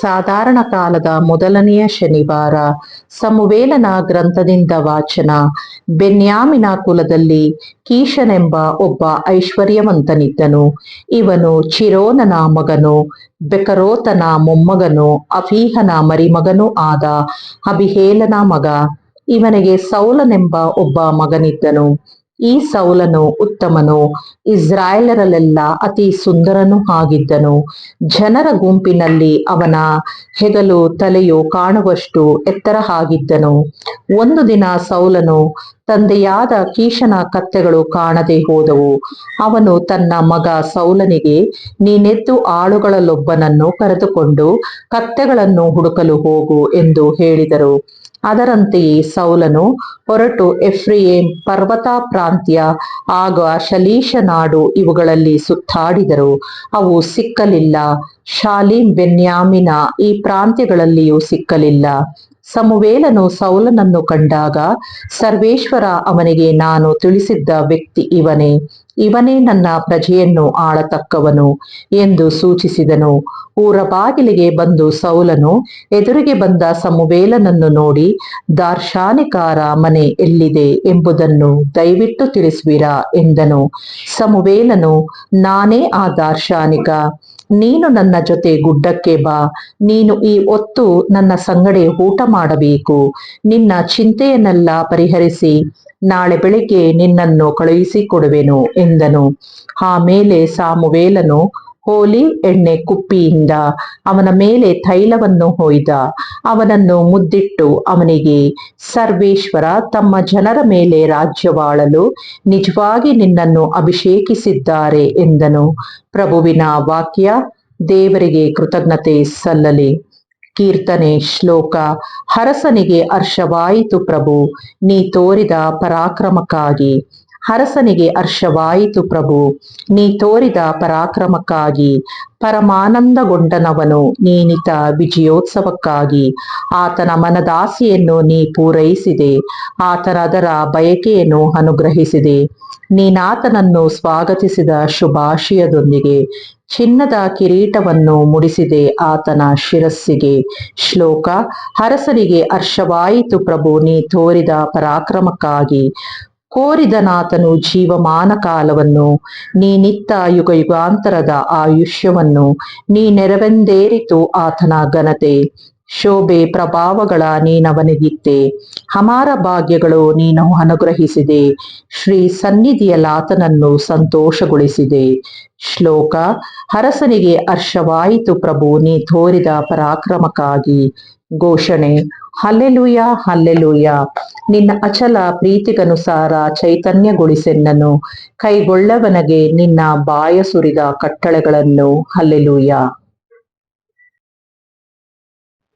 ಸಾಧಾರಣ ಕಾಲದ ಮೊದಲನೆಯ ಶನಿವಾರ ಸಮುವೇಲನ ಗ್ರಂಥದಿಂದ ವಾಚನ. ಬೆನ್ಯಾಮಿನ ಕುಲದಲ್ಲಿ ಕೀಶನೆಂಬ ಒಬ್ಬ ಐಶ್ವರ್ಯವಂತನಿದ್ದನು. ಇವನು ಚಿರೋನನ ಮಗನು, ಬೆಕರೋತನ ಮೊಮ್ಮಗನು, ಅಫೀಹನ ಮರಿಮಗನೂ ಆದ ಅಭಿಹೇಲನ ಮಗ. ಇವನಿಗೆ ಸೌಲನೆಂಬ ಒಬ್ಬ ಮಗನಿದ್ದನು. ಈ ಸೌಲನು ಉತ್ತಮನು, ಇಸ್ರಾಯೇಲರಲ್ಲೆಲ್ಲ ಅತಿ ಸುಂದರನೂ ಆಗಿದ್ದನು. ಜನರ ಗುಂಪಿನಲ್ಲಿ ಅವನ ಹೆಗಲು ತಲೆಯು ಕಾಣುವಷ್ಟು ಎತ್ತರ ಆಗಿದ್ದನು ಒಂದು ದಿನ ಸೌಲನು ತಂದೆಯಾದ ಕೀಶನ ಕತ್ತೆಗಳು ಕಾಣದೆ ಹೋದವು. ಅವನು ತನ್ನ ಮಗ ಸೌಲನಿಗೆ, ನೀನೆದ್ದು ಆಳುಗಳಲ್ಲೊಬ್ಬನನ್ನು ಕರೆದುಕೊಂಡು ಕತ್ತೆಗಳನ್ನು ಹುಡುಕಲು ಹೋಗು ಎಂದು ಹೇಳಿದರು. ಅದರಂತೆಯೇ ಸೌಲನು ಹೊರಟು ಎಫ್ರಿಯೇಮ್ ಪರ್ವತ ಪ್ರಾಂತ್ಯ ಆಗ ಶಲೀಶ ನಾಡು ಇವುಗಳಲ್ಲಿ ಸುತ್ತಾಡಿದರು. ಅವು ಸಿಕ್ಕಲಿಲ್ಲ. ಶಾಲೀಮ್ ಬೆನ್ಯಾಮಿನ ಈ ಪ್ರಾಂತ್ಯಗಳಲ್ಲಿಯೂ ಸಿಕ್ಕಲಿಲ್ಲ. ಸಮುವೇಲನು ಸೌಲನನ್ನು ಕಂಡಾಗ, ಸರ್ವೇಶ್ವರ ಅವನಿಗೆ ನಾನು ತಿಳಿಸಿದ್ದ ವ್ಯಕ್ತಿ ಇವನೇ. ಇವನೇ ನನ್ನ ಪ್ರಜೆಯನ್ನು ಆಳತಕ್ಕವನು ಎಂದು ಸೂಚಿಸಿದನು. ಊರ ಬಾಗಿಲಿಗೆ ಬಂದು ಸೌಲನು ಎದುರಿಗೆ ಬಂದ ಸಮುವೇಲನನ್ನು ನೋಡಿ, ದಾರ್ಶಾನಿಕಾರ ಮನೆ ಎಲ್ಲಿದೆ ಎಂಬುದನ್ನು ದಯವಿಟ್ಟು ತಿಳಿಸುವಿರಾ ಎಂದನು. ಸಮುವೇಲನು, ನಾನೇ ಆ ದಾರ್ಶಾನಿಕ. ನೀನು ನನ್ನ ಜೊತೆ ಗುಡ್ಡಕ್ಕೆ ಬಾ. ನೀನು ಈ ಹೊತ್ತು ನನ್ನ ಸಂಗಡೆ ಊಟ ಮಾಡಬೇಕು. ನಿನ್ನ ಚಿಂತೆಯನ್ನೆಲ್ಲ ಪರಿಹರಿಸಿ. ನಾಳೆ ಬೆಳಿಗ್ಗೆ ನಿನ್ನನ್ನು ಕಳುಹಿಸಿಕೊಡುವೆನು ಎಂದನು. ಆಮೇಲೆ ಸಾಮುವೇಲನು ಹೋಲಿ ಎಣ್ಣೆ ಕುಪ್ಪಿಯಿಂದ ಅವನ ಮೇಲೆ ತೈಲವನ್ನು ಹೊಯ್ದ. ಅವನನ್ನು ಮುದ್ದಿಟ್ಟು ಅವನಿಗೆ, ಸರ್ವೇಶ್ವರ, ತಮ್ಮ ಜನರ ಮೇಲೆ ರಾಜ್ಯವಾಳಲು ನಿಜವಾಗಿ ನಿನ್ನನ್ನು ಅಭಿಷೇಕಿಸಿದ್ದಾರೆ ಎಂದನು. ಪ್ರಭುವಿನ ವಾಕ್ಯ ದೇವರಿಗೆ ಕೃತಜ್ಞತೆ ಸಲ್ಲಲಿ. ಕೀರ್ತನೆ ಶ್ಲೋಕ ಹರಸನಿಗೆ ಹರ್ಷವಾಯಿತು ಪ್ರಭು, ನೀ ತೋರಿದ ಪರಾಕ್ರಮಕ್ಕಾಗಿ. ಹರಸನಿಗೆ ಹರ್ಷವಾಯಿತು ಪ್ರಭು, ನೀ ತೋರಿದ ಪರಾಕ್ರಮಕ್ಕಾಗಿ. ಪರಮಾನಂದಗೊಂಡನವನು ನೀನಿತ ವಿಜಯೋತ್ಸವಕ್ಕಾಗಿ. ಆತನ ಮನದಾಸಿಯನ್ನು ನೀ ಪೂರೈಸಿದೆ, ಆತನ ಅದರ ಬಯಕೆಯನ್ನು ಅನುಗ್ರಹಿಸಿದೆ. ನೀನಾತನನ್ನು ಸ್ವಾಗತಿಸಿದ ಶುಭಾಶಯದೊಂದಿಗೆ ಚಿನ್ನದ ಕಿರೀಟವನ್ನು ಮುಡಿಸಿದೆ ಆತನ ಶಿರಸ್ಸಿಗೆ. ಶ್ಲೋಕ, ಹರಸನಿಗೆ ಹರ್ಷವಾಯಿತು ಪ್ರಭು, ನೀ ತೋರಿದ ಪರಾಕ್ರಮಕ್ಕಾಗಿ. ಕೋರಿದನಾತನು ಜೀವಮಾನ ಕಾಲವನ್ನು ನೀನಿತ್ತ ಯುಗ ಯುಗಾಂತರದ ಆಯುಷ್ಯವನ್ನು, ನೀ ನೆರವೆಂದೇರಿತು ಆತನ ಘನತೆ. ಶೋಭೆ ಪ್ರಭಾವಗಳ ನೀನವನಿಗಿತ್ತೆ. ಹಮಾರ ಭಾಗ್ಯಗಳು ನೀನು ಅನುಗ್ರಹಿಸಿದೆ. ಶ್ರೀ ಸನ್ನಿಧಿಯಲಾತನನ್ನು ಸಂತೋಷಗೊಳಿಸಿದೆ. ಶ್ಲೋಕ ಹರಸನಿಗೆ ಹರ್ಷವಾಯಿತು ಪ್ರಭು, ನೀ ತೋರಿದ ಪರಾಕ್ರಮಕ್ಕಾಗಿ. ಘೋಷಣೆ, ಹಲ್ಲೆಲುಯ ಹಲ್ಲೆಲುಯ. ನಿನ್ನ ಅಚಲ ಪ್ರೀತಿಗನುಸಾರ ಚೈತನ್ಯಗೊಳಿಸೆನ್ನನು. ಕೈಗೊಳ್ಳವನಗೆ ನಿನ್ನ ಬಾಯ ಸುರಿದ ಕಟ್ಟಳೆಗಳನ್ನು, ಹಲ್ಲೆಲೂಯ.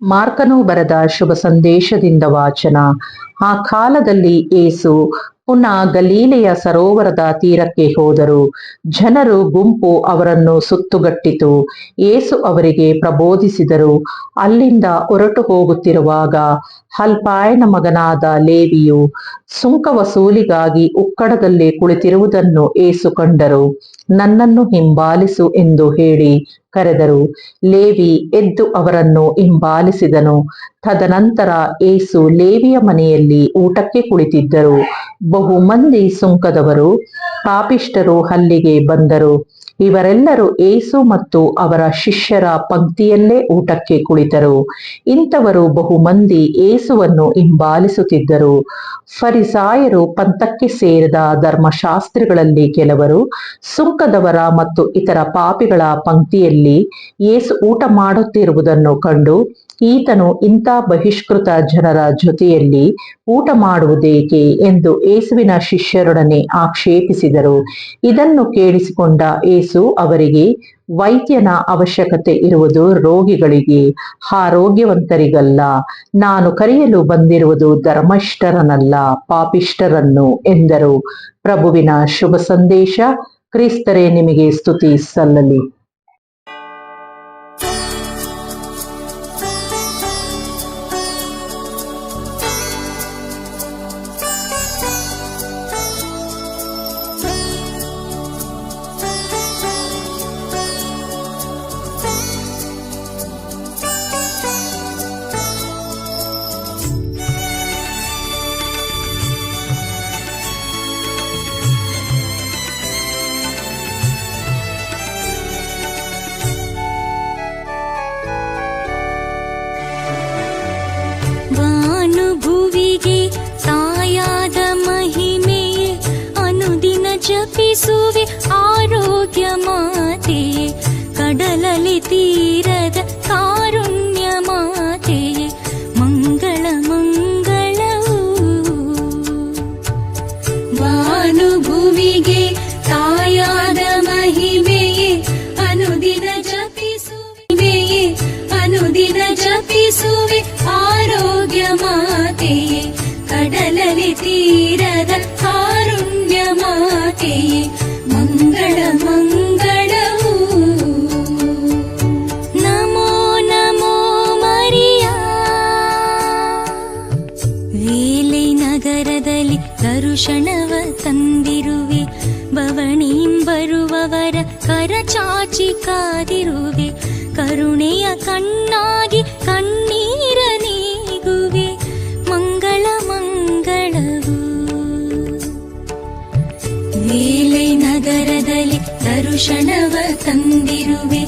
ಮಾರ್ಕನು ಬರೆದ ಶುಭ ಸಂದೇಶದಿಂದ ವಾಚನ. ಆ ಕಾಲದಲ್ಲಿ ಏಸು ಪುನಃ ಗಲೀಲೆಯ ಸರೋವರದ ತೀರಕ್ಕೆ ಹೋದರು. ಜನರು ಗುಂಪು ಅವರನ್ನು ಸುತ್ತುಗಟ್ಟಿತು. ಏಸು ಅವರಿಗೆ ಪ್ರಬೋಧಿಸಿದರು. ಅಲ್ಲಿಂದ ಹೊರಟು ಹೋಗುತ್ತಿರುವಾಗ ಹಲ್ಪಾಯನ ಮಗನಾದ ಲೇವಿಯು ಸುಂಕ ವಸೂಲಿಗಾಗಿ ಉಕ್ಕಡದಲ್ಲಿ ಕುಳಿತಿರುವುದನ್ನು ಏಸು ಕಂಡರು. ನನ್ನನ್ನು ಹಿಂಬಾಲಿಸು ಎಂದು ಹೇಳಿ ಕರೆದರು. ಲೇವಿ ಎದ್ದು ಅವರನ್ನು ಹಿಂಬಾಲಿಸಿದನು. ತದನಂತರ ಏಸು ಲೇವಿಯ ಮನೆಯಲ್ಲಿ ಊಟಕ್ಕೆ ಕುಳಿತಿದ್ದರು. ಬಹುಮಂದಿ ಸುಂಕದವರು ಪಾಪಿಷ್ಟರು ಅಲ್ಲಿಗೆ ಬಂದರು. ಇವರೆಲ್ಲರೂ ಏಸು ಮತ್ತು ಅವರ ಶಿಷ್ಯರ ಪಂಕ್ತಿಯಲ್ಲೇ ಊಟಕ್ಕೆ ಕುಳಿತರು. ಇಂಥವರು ಬಹುಮಂದಿ ಏಸುವನ್ನು ಹಿಂಬಾಲಿಸುತ್ತಿದ್ದರು. ಫರಿಸಾಯರು ಪಂಥಕ್ಕೆ ಸೇರಿದ ಧರ್ಮಶಾಸ್ತ್ರಿಗಳಲ್ಲಿ ಕೆಲವರು, ಸುಂಕದವರ ಮತ್ತು ಇತರ ಪಾಪಿಗಳ ಪಂಕ್ತಿಯಲ್ಲಿ ಏಸು ಊಟ ಮಾಡುತ್ತಿರುವುದನ್ನು ಕಂಡು ಈತನು ಇಂಥ ಬಹಿಷ್ಕೃತ ಜನರ ಜೊತೆಯಲ್ಲಿ ಊಟ ಮಾಡುವುದೇಕೆ ಎಂದು ಏಸುವಿನ ಶಿಷ್ಯರೊಡನೆ ಆಕ್ಷೇಪಿಸಿದರು. ಇದನ್ನು ಕೇಳಿಸಿಕೊಂಡ ಏಸು ಅವರಿಗೆ, ವೈದ್ಯನ ಅವಶ್ಯಕತೆ ಇರುವುದು ರೋಗಿಗಳಿಗೆ ಆರೋಗ್ಯವಂತರಿಗಲ್ಲ ನಾನು ಕರೆಯಲು ಬಂದಿರುವುದು ಧರ್ಮಿಷ್ಠರನಲ್ಲ ಪಾಪಿಷ್ಠರನ್ನು, ಎಂದರು. ಪ್ರಭುವಿನ ಶುಭ ಸಂದೇಶ, ಕ್ರಿಸ್ತರೇ ನಿಮಗೆ ಸ್ತುತಿ ಸಲ್ಲಲಿ. ಭಾನುಭುವಿಗೆ ತಾಯಾದ ಮಹಿಮೆಯೇ, ಅನುದಿನ ಜಪಿಸುವೆಯೇ ಅನುದಿನ ಜಪಿಸುವೆ ಆರೋಗ್ಯ ಮಾತೆಯೇ ಕಡಲಲಿ ತೀರದ ಕಾರುಣ್ಯ ಮಾತೆಯೇ, ಮಂಗಳ ಮಂಗಳವು ದರುಶನವ ತಂದಿರುವೆ ಬವಣಿಂ ಬರುವವರ ಕರ ಚಾಚಿ ಕಾದಿರುವೆ ಕರುಣೆಯ ಕಣ್ಣಾಗಿ ಕಣ್ಣೀರ ನೀಗುವೆ ಮಂಗಳ ಮಂಗಳವು ವೇಲೆ ನಗರದಲ್ಲಿ ದರುಶನವ ತಂದಿರುವೆ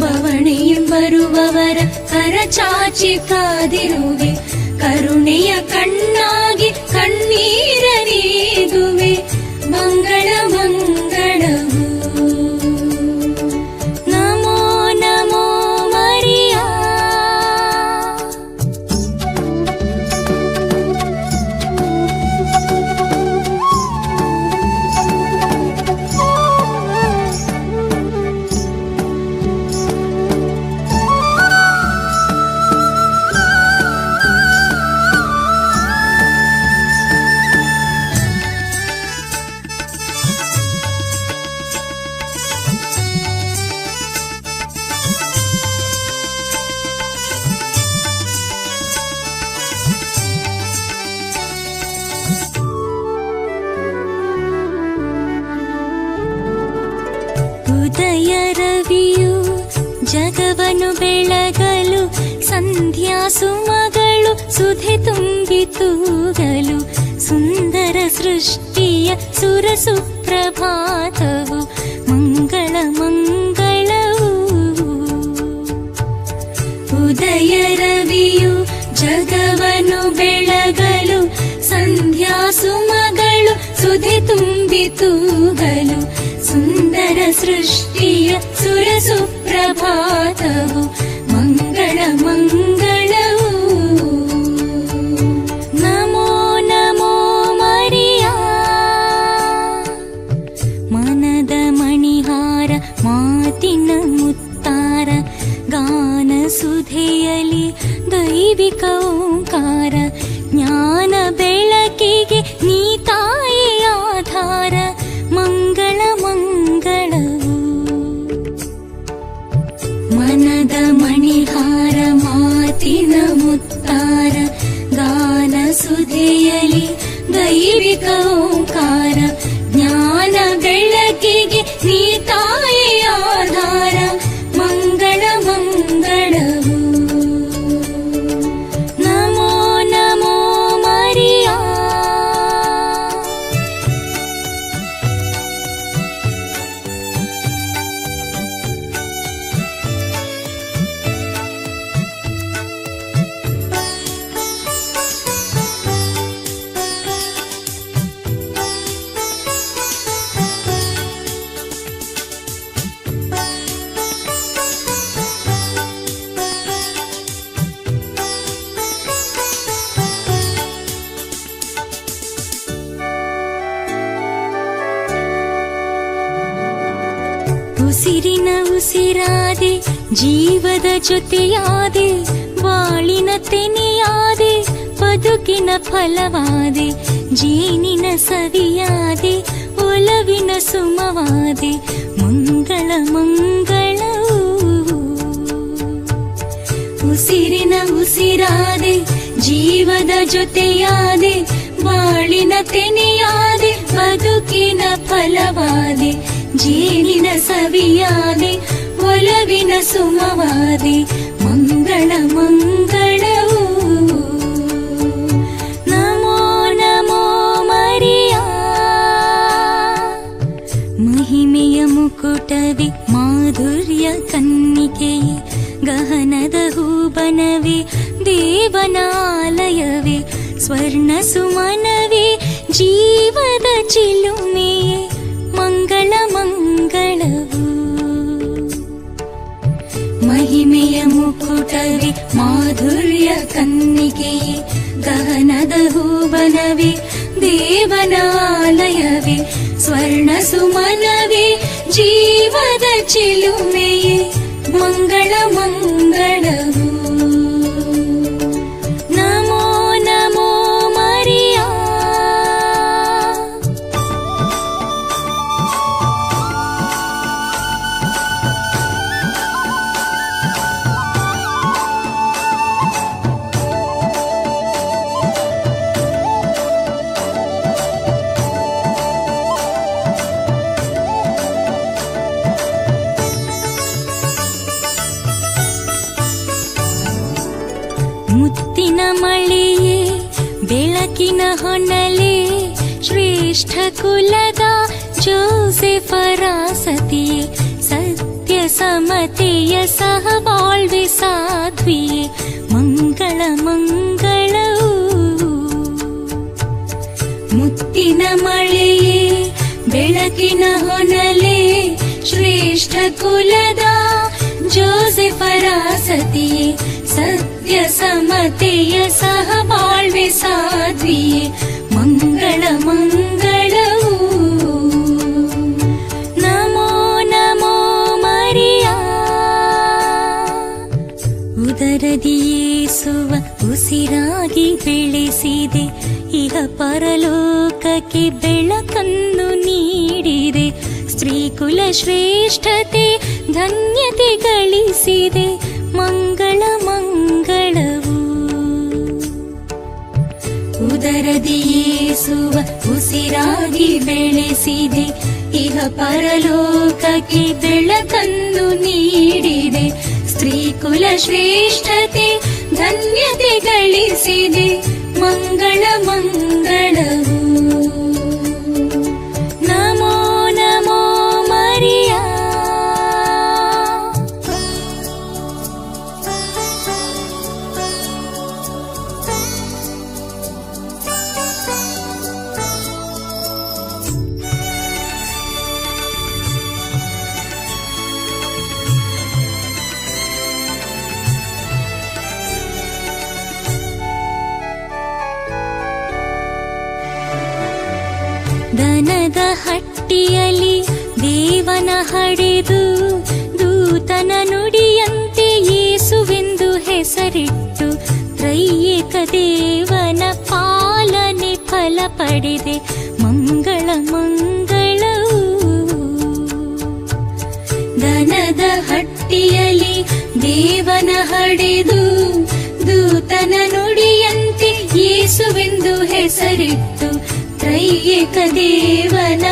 ಬವಣೆಯಂ ಬರುವವರ ಕರ ಚಾಚಿ ಕಾದಿರುವೆ ಕರುಣೆಯ ಕಣ್ಣಾಗಿ ಕಣ್ಣೀರ ಉದಯ ರವಿಯು ಜಗವನು ಬೆಳಗಲು ಸಂಧ್ಯಾ ಸುಮಗಳು ಸುಧೆ ತುಂಬಿ ತೂಗಲು ಸುಂದರ ಸೃಷ್ಟಿಯ ಸುರ ಸುಪ್ರಭಾತವು ಮಂಗಳ ಮಂಗಳವು ಉದಯ ರವಿಯು ಜಗವನು ಬೆಳಗಲು ಸಂಧ್ಯಾ ಸುಮಗಳು ಸುಧೆ ತುಂಬಿ सुन्दर सृष्टि सुरसुप्रभा मङ्गळ नमो नमो मरिया। मनद मणिहार मातिन मुत्तार गानसुधेयलि सुधेयलि भी कहूँ ಜೀವದ ಜೊತೆಯಾದೆ, ಬಾಳಿನ ತೆನೆಯಾದೆ, ಬದುಕಿನ ಫಲವಾದೆ, ಜೇನಿನ ಸವಿಯಾದೆ, ಒಲವಿನ ಸುಮವಾದೆ, ಮಂಗಳ ಮಂಗಳವು. ಉಸಿರಿನ ಉಸಿರಾದೆ, ಜೀವದ ಜೊತೆಯಾದೆ, ಬಾಳಿನ ತೆನೆಯಾದೆ, ಬದುಕಿನ ಫಲವಾದೆ ಜೇನಿನ ಸವಿಯಾದೆ ಒಲವಿನ ಸುಮವಾದೆ ಮಂಗಳ ಮಂಗಳವು ನಮೋ ನಮೋ ಮರಿಯಾ ಮಹಿಮೆಯ ಮುಕುಟವೇ ಮಾಧುರ್ಯ ಕನ್ನಿಕೆಯೇ ಗಹನದ ಹೂಬನವೇ ದೇವನಾಲಯವೇ ಸ್ವರ್ಣ ಸುಮನವೇ ಜೀವದ ಚಿಲುಮೆಯೇ ಮಂಗಳ ಮಂಗಳವು ಮಹಿಮೆಯ ಮುಕುಟವೇ ಮಾಧುರ್ಯ ಕನ್ನಿಗೆಯೇ ಗಹನದ ಹೂವನವೇ ದೇವನ ಆಲಯವೇ ಸ್ವರ್ಣ ಸುಮನವೇ ಜೀವದ ಚಿಲುಮೆಯೇ ಮಂಗಳ ಮಂಗಳವು ಬೆಳಕಿನ ಹೊನಲೆ ಶ್ರೇಷ್ಠ ಕುಲದ ಜೋಸೆಫರ ಸತಿಯೇ ಸತ್ಯ ಸಮತೆಯ ಸಹಬಾಳ್ವೆ ಸಾಧ್ವಿಯೇ ಮಂಗಳ ಮಂಗಳವು ಮುತ್ತಿನ ಮಳೆಯೇ ಬೆಳಕಿನ ಹೊನಲೆ ಶ್ರೇಷ್ಠ ಕುಲದ ಜೋಸೆಫರ ಸತಿಯೇ ಸತ್ಯ ಸಮತೆಯ ಸಹಬಾಳ್ವೆ ಸಾಧ್ವಿಯೇ. ಮಂಗಳ ಮಂಗಳವು. ನಮೋ ನಮೋ ಮರಿಯಾ. ಉದರದಿಯೇಸುವ ಉಸಿರಾಗಿ ಬೆಳೆಸಿದೆ. ಈಗ ಪರಲೋಕಕ್ಕೆ ಬೆಳಕನ್ನು ನೀಡಿದೆ. ಸ್ತ್ರೀಕುಲ ಶ್ರೇಷ್ಠತೆ ಧನ್ಯತೆ ಗಳಿಸಿದೆ. ಮಂಗಳ ಮಂಗಳವು ಉದರದಿಯೇಸುವ ಉಸಿರಾಗಿ ಬೆಳೆಸಿದೆ ಇಹ ಪರಲೋಕಕ್ಕೆ ಬೆಳಕನ್ನು ನೀಡಿದೆ. ಸ್ತ್ರೀಕುಲ ಶ್ರೇಷ್ಠತೆ ಧನ್ಯತೆ ಗಳಿಸಿದೆ ಮಂಗಳ ಮಂಗಳವು. ಹಡೆದು ದೂತನ ನುಡಿಯಂತೆ ಯೇಸುವೆಂದು ಹೆಸರಿಟ್ಟು ತ್ರೈಯೇಕ ದೇವನ ಪಾಲನೆ ಫಲ ಪಡೆದೆ. ಮಂಗಳ ಮಂಗಳವು ದನದ ಹಟ್ಟಿಯಲ್ಲಿ ದೇವನ ಹಡೆದು ದೂತನ ನುಡಿಯಂತೆ ಯೇಸುವೆಂದು ಹೆಸರಿಟ್ಟು ತ್ರೈಯೇಕ ದೇವನ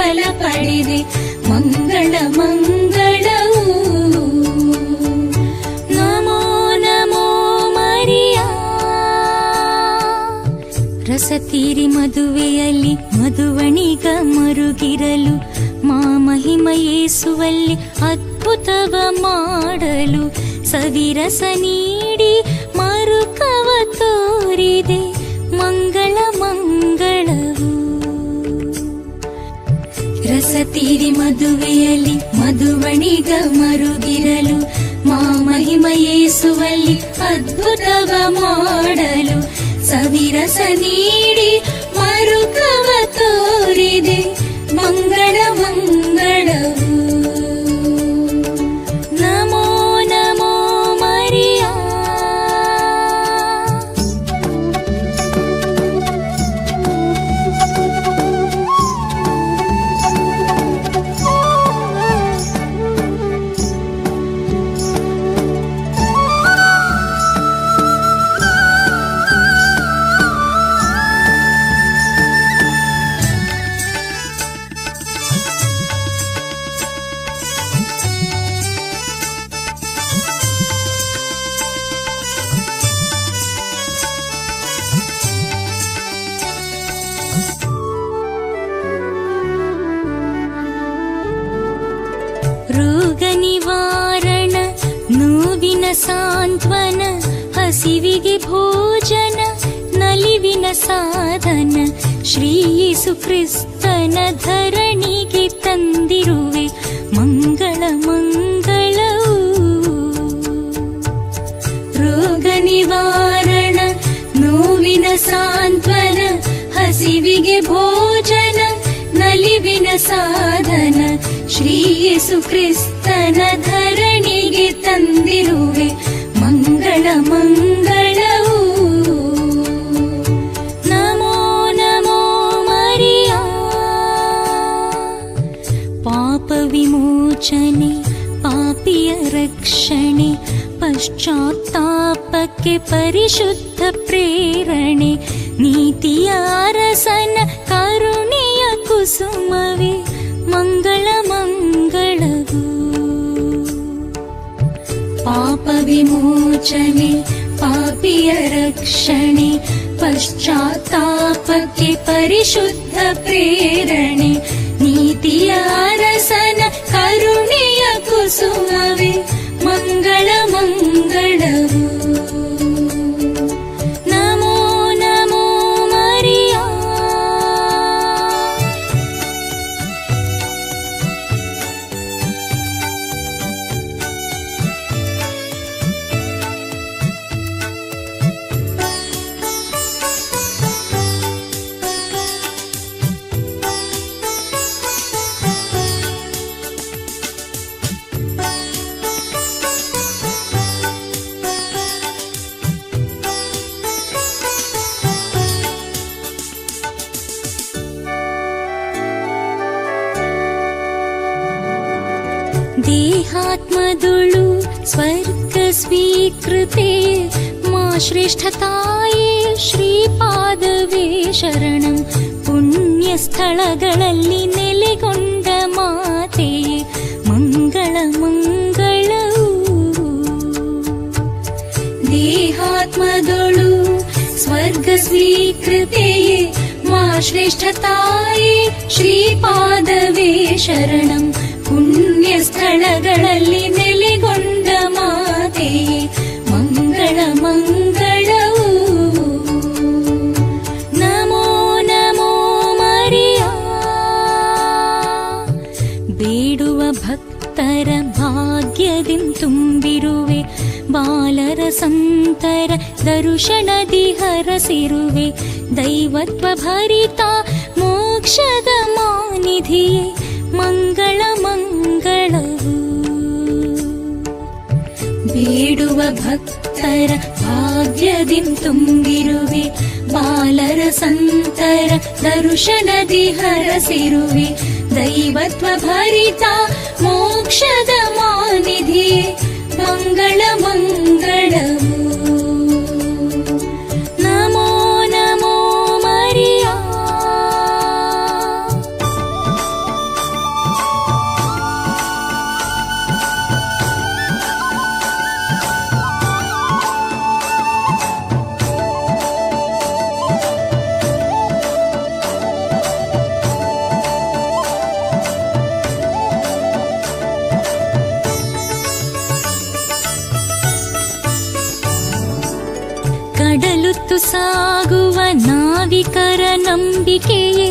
ಫಲ ಪಡೆದೆ ಮಂಗಳ ಮಂಗಳವು. ನಮೋ ನಮೋ ಮರಿಯ. ರಸತೀರಿ ಮದುವೆಯಲ್ಲಿ ಮಧುವಣಿಗ ಮರುಗಿರಲು. ಮಾ ಮಹಿಮಯೇಸುವಲ್ಲಿ ಅದ್ಭುತವ ಮಾಡಲು. ಸವಿರಸ ನೀಡಿ ಮರುಕವ ತೋರಿದೆ. ರಸತೀರಿ ಮದುವೆಯಲ್ಲಿ ಮಧುವಣಿಗ ಮರುಗಿರಲು, ಮಾ ಮಹಿಮ ಯೇಸುವಲ್ಲಿ ಅದ್ಭುತವ ಮಾಡಲು ಸವಿರಸ ನೀಡಿ ಮರುಕವ ತೋರಿದೆ ಮಂಗಳ ಮಂಗಳವು. ಯೇಸು ಕ್ರಿಸ್ತನ ಧರಣಿಗೆ ತಂದಿರುವೆ ಮಂಗಳ ಮಂಗಳವು ರೋಗ ನಿವಾರಣ ನೋವಿನ ಸಾಂತ್ವನ ಹಸಿವಿಗೆ ಭೋಜನ ನಲಿವಿನ ಸಾಧನ ಶ್ರೀ ಯೇಸು ಕ್ರಿಸ್ತನ ಧರಣಿಗೆ ತಂದಿರುವೆ ಮಂಗಳ ಮಂಗಳವು पापिय रक्षणे पश्चात्तापके परिशुद्ध प्रेरणे नीति अरसन करुणय कुसुमवे मङ्गलमङ्गलो पापविमोचने पापीयरक्षणे पश्चात्तापके परिशुद्ध प्रेरणे ಪಾಪ ವಿಮೋಚನೆ ಪಾಪಿಯ ರಕ್ಷಣೆ ಪಶ್ಚಾತ್ತಾಪಕ್ಕೆ ಪರಿಶುದ್ಧ ಪ್ರೇರಣೆ ನೀತಿಯ ಅರಸನ ಕರುಣೆಯ ಕುಸುಮವೇ ಮಂಗಳ ಮಂಗಳವು ಸ್ಥಳಗಳಲ್ಲಿ ನೆಲೆಗೊಂಡ ಮಾತೆಯೇ ಮಂಗಳ ಮಂಗಳವು ದೇಹಾತ್ಮದೊಳು ಸ್ವರ್ಗ ಸ್ವೀಕೃತೆಯೇ ಮಾ ಶ್ರೇಷ್ಠತಾಯೇ ಶ್ರೀಪಾದವೇ ಶರಣಂ ಪುಣ್ಯ ಸ್ಥಳಗಳಲ್ಲಿ ನೆಲೆಗೊಂಡ ಮಾತೆಯೇ ಮಂಗಳ ಮಂಗಳವು ಸಂತರ ದರುಶನದಿ ಹರಸಿರುವೆ. ದೈವತ್ವ ಭರಿತ ಮೋಕ್ಷದ ಮಾನಿಧಿಯೇ, ಮಂಗಳ ಮಂಗಳವು. ಬೇಡುವ ಭಕ್ತರ ಭಾಗ್ಯದಿಂ ತುಂಬಿರುವೆ. ಬಾಲರ ಸಂತರ ದರುಶನದಿ ಹರಸಿರುವೆ. ದೈವತ್ವ ಭರಿತ ಮೋಕ್ಷದ ಮಾನಿಧಿಯೇ மங்கள மங்களம். ಕಡಲುತ್ತು ಸಾಗುವ ನಾವಿಕರ ನಂಬಿಕೆಯೇ,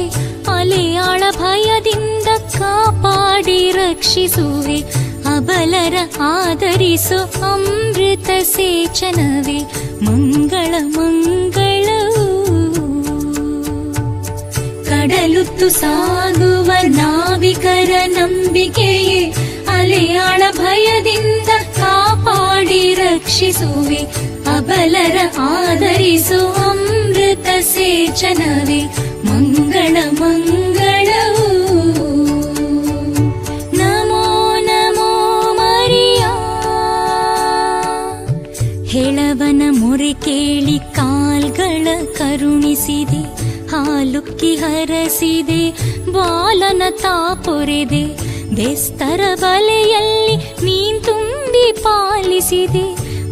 ಅಲೆಯಾಳ ಭಯದಿಂದ ಕಾಪಾಡಿ ರಕ್ಷಿಸುವೆ, ಅಬಲರ ಆದರಿಸೋ ಅಮೃತ ಸೇಚನವೇ, ಮಂಗಳ ಮಂಗಳವು ಕಡಲುತ್ತು ಸಾಗುವ ನಾವಿಕರ ನಂಬಿಕೆಯೇ, ಅಲೆಯಾಳ ಭಯದಿಂದ ಕಾಪಾಡಿ ರಕ್ಷಿಸುವೆ ಅಬಲರ ಆದರಿಸು ಅಮೃತ ಸೇಚನವೇ ಮಂಗಳ ಮಂಗಳವು ನಮೋ ನಮೋ ಮರಿಯಾ ಹೆಳವನ ಮೊರೆ ಕೇಳಿ ಕಾಲ್ಗಳ ಕರುಣಿಸಿದೆ ಹಾಲುಕ್ಕಿ ಹರಸಿದೆ ಬಾಲನ ತಾಪೊರೆದೆ ಬೆಸ್ತರ ಬಲೆಯಲ್ಲಿ ನೀನ್ ತುಂಬಿ ಪಾಲಿಸಿದೆ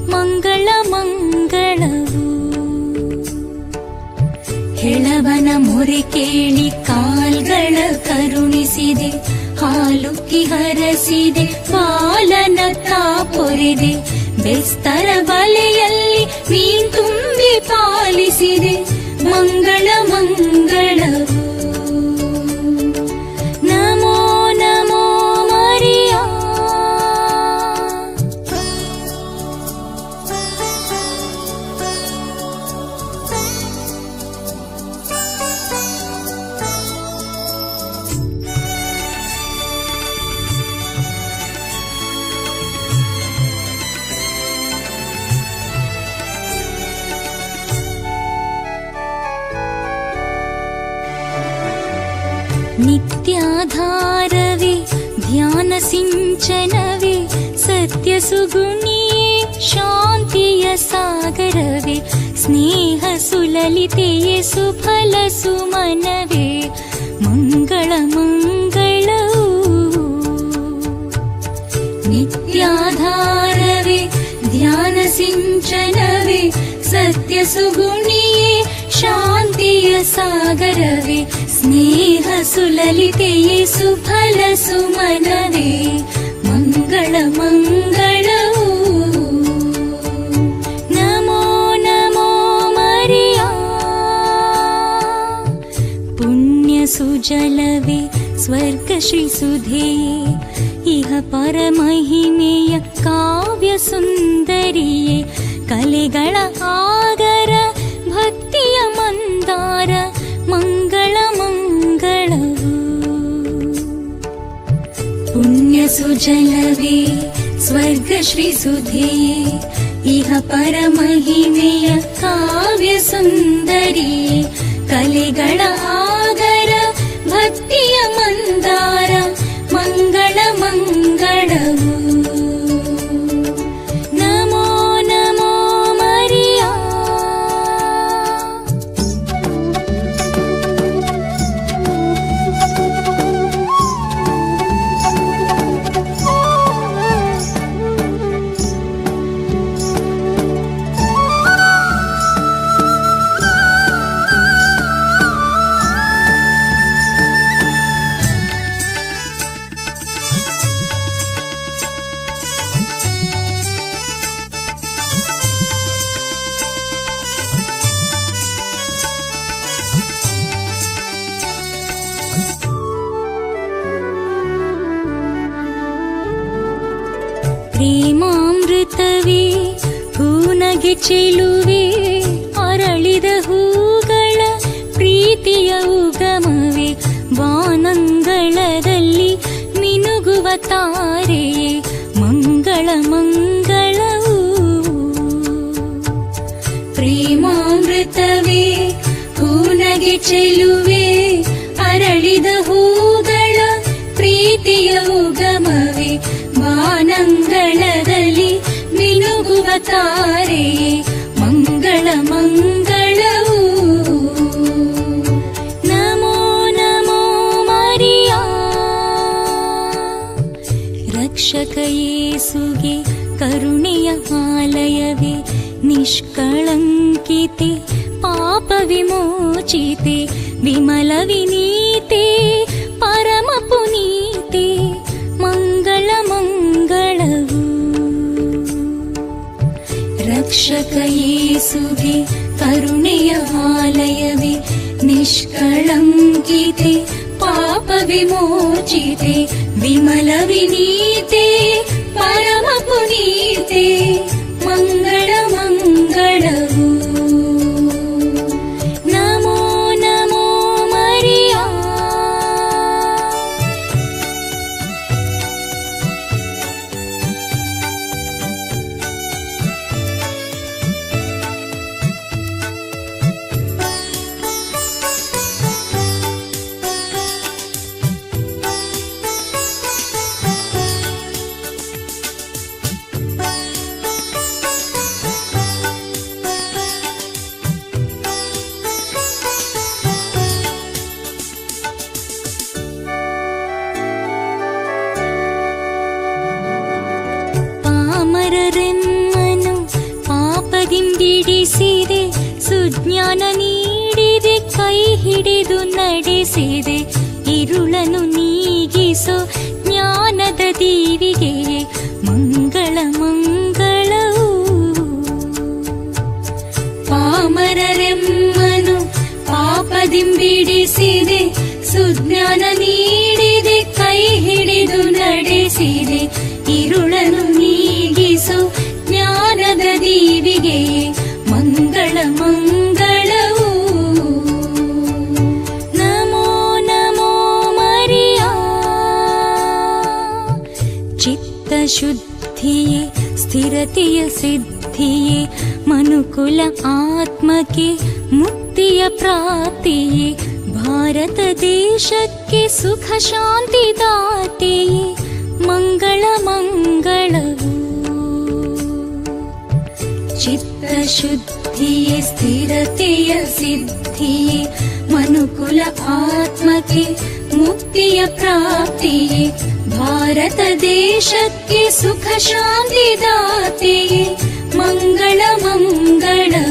ಮಂಗಳ ಮಂಗಳವು. ಹೆಳವನ ಮೊರೆ ಕೇಳಿ ಕಾಲ್ಗಳ ಕರುಣಿಸಿದೆ, ಹಾಲುಕ್ಕಿ ಹರಸಿದೆ, ಬಾಲನ ತಾಪೊರೆದೆ ಬೆಸ್ತರ ಬಲೆಯಲ್ಲಿ ನೀನ್ ತುಂಬಿ ಪಾಲಿಸಿದೆ, ಮಂಗಳ ಮಂಗಳವು. नित्याधारवे ध्यानसिञ्चनवे सत्य सुगुणि शान्तियसागरवे स्नेह सुललितये सुफलसु मनवे मङ्गळमङ्गत्याधारवे ध्यानसिञ्चनवे सत्यसुगुणि शान्तिय नेह सुललितये सुफल सुमनवे मङ्गल मङ्गलौ नमो नमो मर्या पुण्यसुजलवे स्वर्गश्रीसुधे इह परमहिमेय काव्य सुन्दरि कलिगण आदर भक्तियमन्दार सुजलवे स्वर्गश्रीसुधे इह परमहिमे काव्यसुन्दरी कलिगण आगर भक्तिय मन्दार मङ्गल मङ्गळ ಪ್ರೇಮಾಮೃತವೇ ಹೂನಗೆ ಚೆಲುವೆ, ಅರಳಿದ ಹೂಗಳ ಪ್ರೀತಿಯ ಉಗಮವೇ. ಮಾನಂಗಳದಲ್ಲಿ ಮಿನುಗುವ ತಾರೆಯೇ, ಮಂಗಳ ಮಂಗಳವು. ನಮೋ ನಮೋ ಮರಿಯಾ. ರಕ್ಷಕ ಯೇಸುಗೆ ಕರುಣೆಯ ಆಲಯವೇ ನಿಷ್ಕಳಂಕಿತೆ ष्कळंकिते पापविमोचिते विमलविनीते परमपुनीते मङ्गल रक्षकये सुभि करुणयलय वि निष्कळङ्किते पाप विमोचिते परमपुनीते मङ्गलमङ्ग कडम ದಿಂಬಿಡಿಸಿದೆ ಸುಜ್ಞಾನ ನೀಡಿದೆ, ಕೈ ಹಿಡಿದು ನಡೆಸಿದೆ. ಇರುಳನು ನೀಗಿಸೋ ಜ್ಞಾನದ ದೀವಿಗೆ. ಮಂಗಳ ಮಂಗಳವು ಪಾಮರರೆಮ್ಮನು ಪಾಪದಿಂಬಿಡಿಸಿದೆ. ಸುಜ್ಞಾನ ನೀಡಿದೆ, ಕೈ ಹಿಡಿದು ನಡೆಸಿದೆ. ಇರುಳನು ನೀಗಿಸೋ ಜ್ಞಾನದ ದೀವಿಗೆ ಮಂಗಳ ಮಂಗಳವು ನಮೋ ನಮೋ ಮರಿಯಾ ಚಿತ್ತಶುದ್ಧಿಯೇ ಸ್ಥಿರತೆಯ ಸಿದ್ಧಿಯೇ ಮನುಕುಲ ಆತ್ಮಕ್ಕೆ ಮುಕ್ತಿಯ ಪ್ರಾಪ್ತಿಯೇ ಭಾರತ ದೇಶಕ್ಕೆ ಸುಖ ಶಾಂತಿ चित्तशुद्धि स्थिरतय सिद्धि मनुकुल आत्मके मुक्तिय प्राप्ति भारतदेशके सुख शान्ति दाते मङ्गळ मङ्गलु